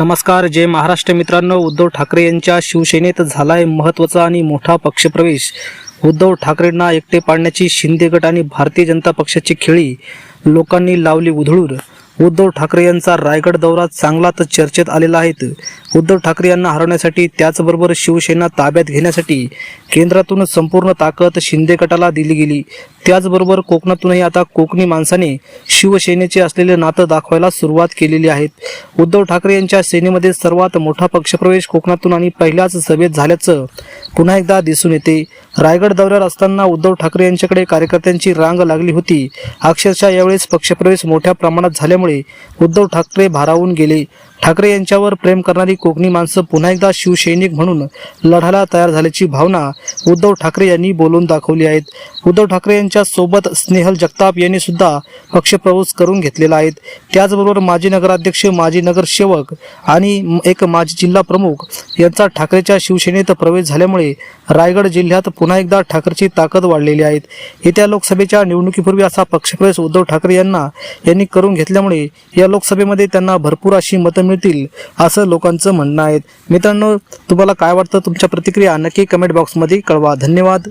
नमस्कार जय महाराष्ट्र मित्रांनो. उद्धव ठाकरे यांच्या शिवसेनेत झालाय महत्त्वाचा आणि मोठा पक्षप्रवेश. उद्धव ठाकरेंना एकटे पाडण्याची शिंदे गट आणि भारतीय जनता पक्षाची खेळी लोकांनी लावली उधळूर उद्धव ठाकरे यांचा रायगड दौरा चांगलाच चर्चेत आलेला आहे. उद्धव ठाकरे यांना हरवण्यासाठी त्याचबरोबर शिवसेना ताब्यात घेण्यासाठी केंद्रातून संपूर्ण ताकद शिंदे गटाला दिली गेली. त्याचबरोबर कोकणातूनही आता कोकणी माणसाने शिवसेनेचे असलेले नातं दाखवायला सुरुवात केलेली आहे उद्धव ठाकरे यांच्या सेनेमध्ये सर्वात मोठा पक्षप्रवेश कोकणातून आणि पहिल्याच सभेत झाल्याचं पुन्हा एकदा दिसून येते. रायगड दौऱ्यावर असताना उद्धव ठाकरे यांच्याकडे कार्यकर्त्यांची रांग लागली होती. अक्षरशः यावेळेस पक्षप्रवेश मोठ्या प्रमाणात झाल्यामुळे उद्धव ठाकरे भारावून गेले. ठाकरे यांच्यावर प्रेम करणारी कोकणी माणसं पुन्हा एकदा शिवसैनिक म्हणून लढायला तयार झाल्याची भावना उद्धव ठाकरे यांनी बोलून दाखवली आहेत. उद्धव ठाकरे यांच्या सोबत स्नेहल जगताप यांनी सुद्धा पक्षप्रवेश करून घेतलेला आहे. त्याचबरोबर माजी नगराध्यक्ष माजी नगरसेवक आणि एक माजी जिल्हा प्रमुख यांचा ठाकरेच्या शिवसेनेत प्रवेश झाल्यामुळे रायगड जिल्ह्यात पुन्हा एकदा ठाकरेची ताकद वाढलेली आहे. येत्या लोकसभेच्या निवडणुकीपूर्वी असा पक्षप्रवेश उद्धव ठाकरे यांना यांनी करून घेतल्यामुळे या लोकसभेमध्ये त्यांना भरपूर अशी मतं मिळतील असं लोकांचं म्हणणं आहे. मित्रांनो तुम्हाला काय वाटतं? तुमच्या प्रतिक्रिया नक्की कमेंट बॉक्समध्ये कळवा. धन्यवाद.